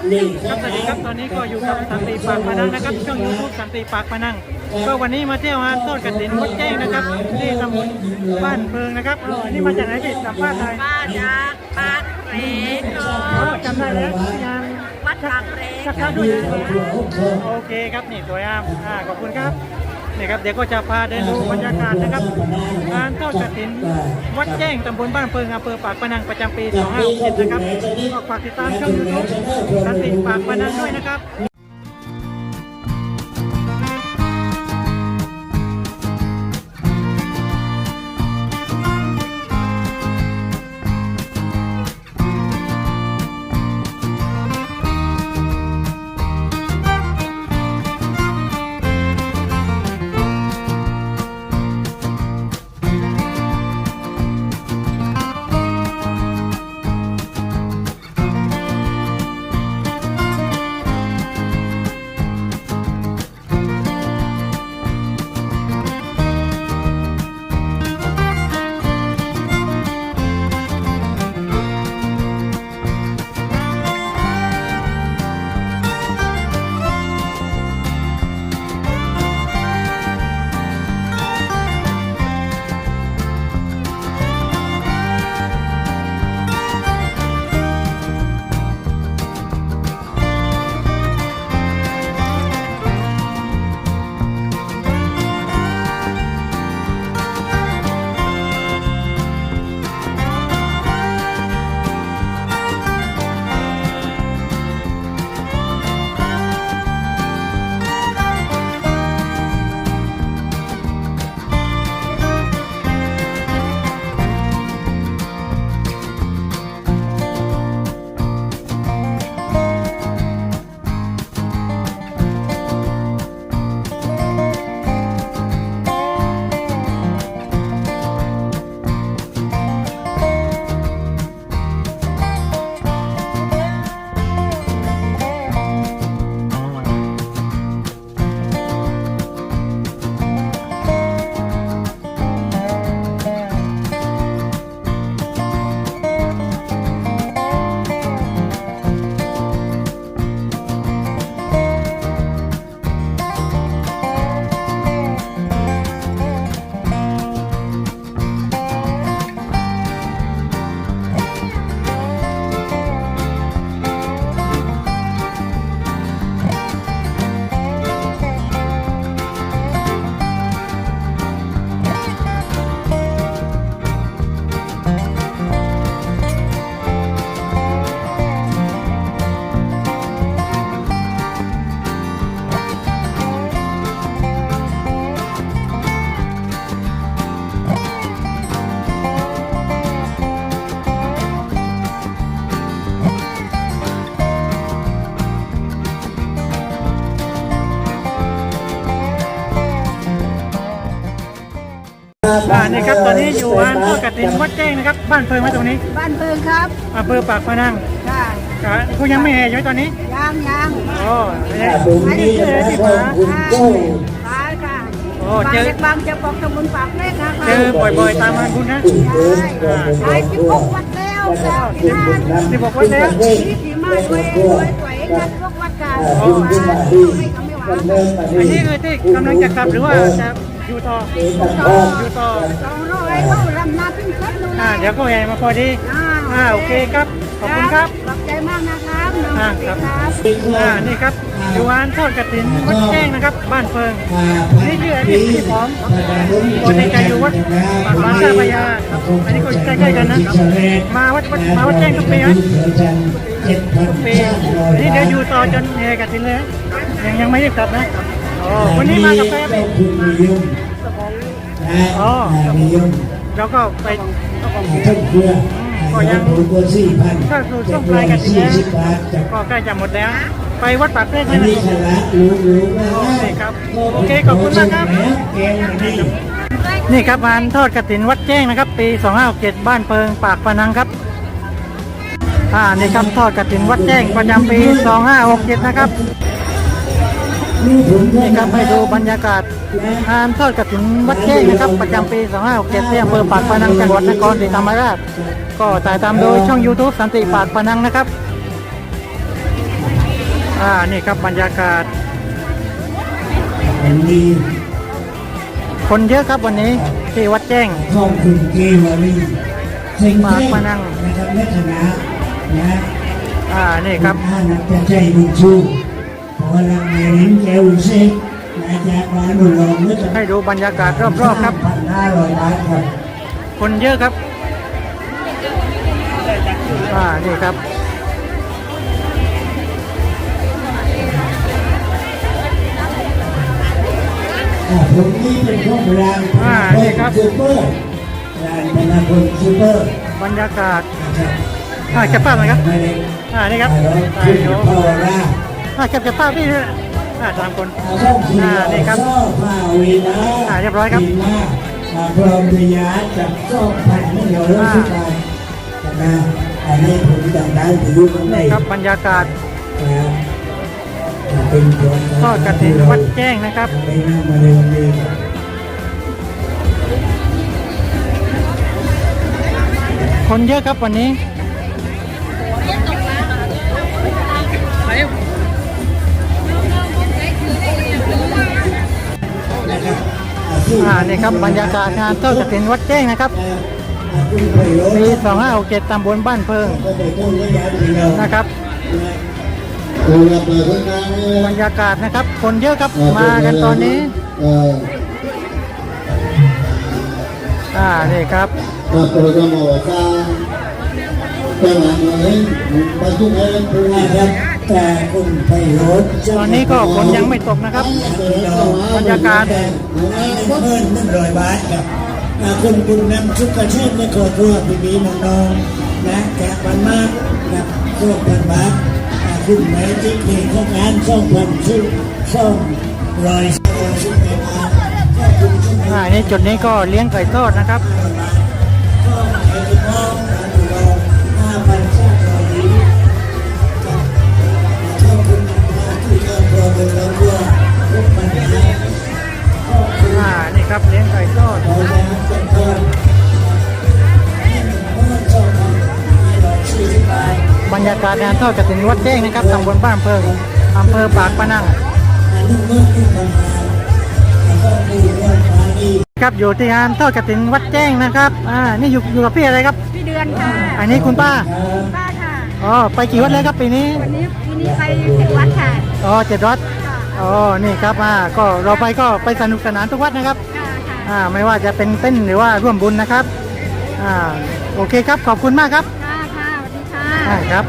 ครับสวัสดีครับตอนนี้ก็อยู่กับสันติปากพนังนะครับช่องยูทูบสันติปากพนังก็วันนี้มาเที่ยวงานทอดกฐินวัดแจ้งนะครับที่ตำบลบ้านเพิงนะครับอ๋อนี่มาจากไหนพี่สัมภาษณ์หน่อยมาจากปากเรนเนาอ๋อะจำได้แล้วงานวัดปากเรนชักช้าด้วยนะโอเคครับนี่สวยงามอ่าขอบคุณครับ นะครับเดี๋ยวก็จะพาเดินดูบรรยากาศนะครับงานทอดกฐินวัดแจ้งตำบลบ้านเพิงอำเภอปากพนังประจำปี2567นะครับก็ฝากติดตามช่องยูทูบสันติปากพนังด้วยนะครับ ครับตอนนี้อยู่งานทอดกฐินวัดแจ้งนะครับบ้านเพิงไว้ตรงนี้บ้านเพิงครับอำเภอปากพนังค่ะอ่าคุณยังไม่แห่อยู่ไหมตอนนี้ยังยังโอ้เนี่ยอันนี้ชื่ออะไรพี่ฟ้าตายค่ะโอ้บางเจอเล็กบางจะบอกตำบลปากเล็กนะคะเจอบ่อยๆตามงานคุณนะใช่ที่พกวัดแล้วแล้วที่นั่นที่บอกว่าแล้วที่ที่มาด้วยด้วยด้วยกันพวกวัดกันให้เขาไม่หวังอันนี้คือที่กำลังจะกลับหรือว่าจะ อยู่ต่ออยู่ต่อสองร้อยเขาลำนาพิ้งคัดดูอ่าเดี๋ยวก็แห่มาพอดีอ่าโอเคครับ ขอบคุณครับขอบใจมากนะครับน้องอ่าสิครับครับอ่านี่ครับอยู่งานทอดกฐินวัดแจ้งนะครับ บ้านเพิงนี่ชื่ออะไรพี่พี่พร้อมคนในใจอยู่วัดปากบ้านท่าพญาอันนี้ก็ใกล้ๆกันนะมาวัดวัดมาวัดแจ้งทุกปีไหมทุกปีอันนี้เดี๋ยวอยู่ต่อจนแห่กฐินเลยนะยังยังไม่ได้กลับนะโอ้ วันนี้มากับแฟนอ๋อแล้วก็ไปท่านเครือก็ยังตัวสี่พันถ้าสู่ช่วงปลายกฐินสี่แล้วสิบบาทจากก็ใกล้จะหมดแล้ว ไปวัดปากเกร็ดอัเลยนะนนี้ขละรู้รู้ว่าโอเคครับโอเคขอบคุณมากครับแกงอันนี้นี่ครับงานทอดกฐินวัดแจ้งนะครับ ปี 2567บ้านเพิงปากพนังครับอ่านี่ครับทอดกฐินวัดแจ้งประจำปี 2567 นะครับ นี่ครับให้ดูบรรยากาศงานทอดกฐินวัดแจ้งนะครับ ประจำปี 2567ที่อำเภอปากพนังจังหวัดนครศรีธรรมราช ก็ถ่ายทำโดยช่อง YouTube สันติปากพนังนะครับ อ่า นี่ครับบรรยากาศวันนี้คนเยอะครับวันนี้ที่วัดแจ้งขอบคุณเกวารีเซ็งฝากมานั่งนะครับและคณะนะอ่า นี่ครับท่านนักใจบุญชู พลังในนิ้นแก้วเซ็กนะจากร้านบุญรองเมื่อให้ดูบรรยากาศรอบๆครับพันห้าร้อยบาทครับคนเยอะครับอ่านี่ครับอ่าผมนี่เป็นพวกรางอ่านี่ครับซูเปอร์รางธนาคารซูเปอร์บรรยากาศนะครับอ่าเก็บภาพหน่อยครับไม่ได้อ่านี่ครับอ่าอ่าขึ้นเดี๋ยวพาวรา อ่าเก็บเก็บภาพพี่ด้วยอ่าสามคนช่องสี่อ่านี่ครับช่องพาวีนะอ่าเรียบร้อยครับวีนะอ่าพร้อมพิยาจากช่องพันไม่เดียวเรื่องทุกการนะอันนี้ผมจำได้ที่อยู่ข้างในนี่ครับบรรยากาศนะเป็นตัวทอดกระถิ่นวัดแจ้งนะครับไม่น่ามาในวันนี้ครับคนเยอะครับวันนี้ นี่ครับบรรยากาศงานเจ้ากระถินวัดแจ้งนะครับคุณไปรถปี2567ตำบลบ้านเพิงนะครับบรรยากาศนะครับ คนเยอะครับมากันตอนนี้อ่านี่ครับ มาดกระหม่อมตาแต่หลังนี้ไปทุกแห่งทุกนะครับแต่คุณไปรถตอนนี้ก็ฝนยังไม่ตกนะครับบรรยากาศหนึ่มหนึ่งร้อยบาทครับคุณบุญนำชุกกระเชษในครอบครัวพี่บีน้องๆนะแกะบันมากนะสองพันบาทคุณแม่จิ๊กเองของงานสองพันชุดสองรอยชุดในงานก็คุณชุดอ่านี่จุดนี้ก็เลี้ยงไก่ทอดนะครับ ยากาศงานทอดกระถิ่นวัดแจ้งนะครับตำบลบ้านเพิงอำเภอปากปะนังอันหนึ่งหมื่นที่ทำงานแล้วก็มีเรื่องมาอีกครับอยู่ที่งานทอดกระถิ่นวัดแจ้งนะครับอ่านี่อยู่อยู่กับพี่อะไรครับ พี่เดือนค่ะ อันนี้คุณป้าป้าค่ะอ๋อไปกี่วัดแล้วครับปีนี้วันนี้ปีนี้ไปเจ็ดวัดค่ะอ๋อเจ็ดวัดค่ะอ๋อนี่ครับอ่าก็เราไปก็ไปสนุกสนานทุกวัดนะครับค่ะค่ะอ่าไม่ว่าจะเป็นเต้นหรือว่าร่วมบุญนะครับอ่าโอเคครับขอบคุณมากครับค่ะค่ะสวัสดีค่ะอ่าครับ